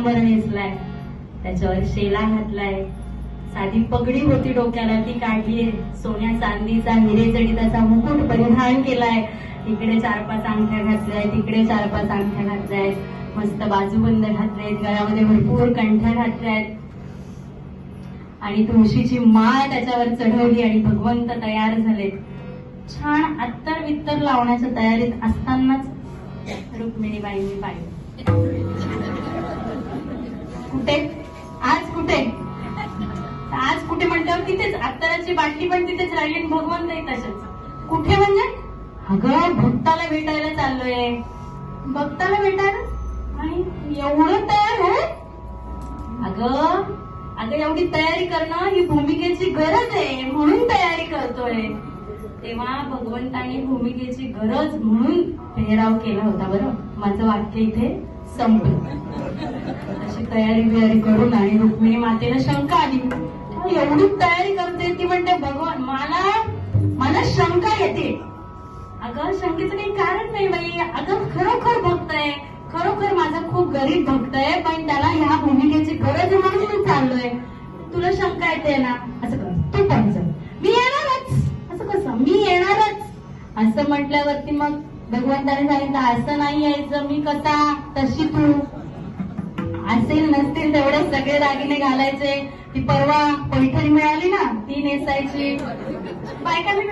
पितांबर नेसलाय त्याच्यावर शेला घातलाय. साधी पगडी होती डोक्याला ती काढलीये. सोन्या चांदीचा हिरे जडिताचा मुकुट परिधान केलाय. इकडे चार पाच अंगठ्या घातल्याय तिकडे चार पाच अंगठ्या घातल्याय. मस्त बाजूबंद घातलेत गळ्यामध्ये भरपूर कंठ्या घातल्यात. आणि तुळशीची माळ त्याच्यावर चढवली आणि भगवंत तयार झालेत. छान अत्तर वित्तर लावण्याच्या तयारीत असतानाच रुक्मिणीबाईंनी पाहिलं. कुठे? आज कुठे? आज कुठे म्हटल्यावर तिथेच. अत्तराची बाटली पण तिथेच राहिली आणि भगवंत तसेच. कुठे म्हणजे? अगं भक्ताला भेटायला चाललोय. भक्ताला भेटायला? आणि एवढं तयार हो? अगं अगं एवढी तयारी करणं ही भूमिकेची गरज आहे. म्हणून तयारी करतोय. तेव्हा भगवंतानी भूमिकेची गरज म्हणून पेहराव केला होता बरं. माझं वाक्य इथे संपलं अशी तयारी बियारी करून आणि रुक्मिणी मातेनं शंका आली. एवढी तयारी करते ती म्हणते भगवान मला मला शंका येते. अगं शंकेचं काही कारण नाही बाई. अगं खरोखर भक्त आहे खरोखर माझा खूप गरीब भक्त आहे पण त्याला ह्या भूमिकेची गरज म्हणून मी चाललोय. तुला शंका येते ना? असं कर. तू पण मी येणारच. असं कसं? मी येणारच. असं म्हटल्यावरती मग भगवंताने सांगितलं असं नाही यायचं मी कसा तशी तू. असेल नसतील तेवढे सगळे दागिने घालायचे. ती परवा पैठणी मिळाली ना ती नेसायची. बायकाला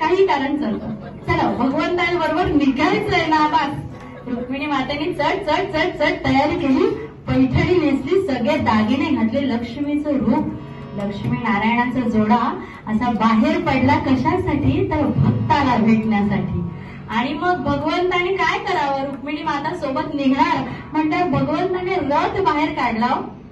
काही कारण चालतं चला भगवंतांबरोबर निघायचंय ना बस. रुक्मिणी मातेने चढ चढ चढ चढ तयारी केली. पैठणी नेसली सगळे दागिने घातले लक्ष्मीचं रूप. लक्ष्मी नारायणाचा जोडा असा बाहेर पडला कशासाठी? तर भक्ताला भेटण्यासाठी. आणि मग भगवंताने काय करावं? रुक्मिणी माता सोबत निघणार. म्हणतात भगवंताने रथ बाहेर काढला हो.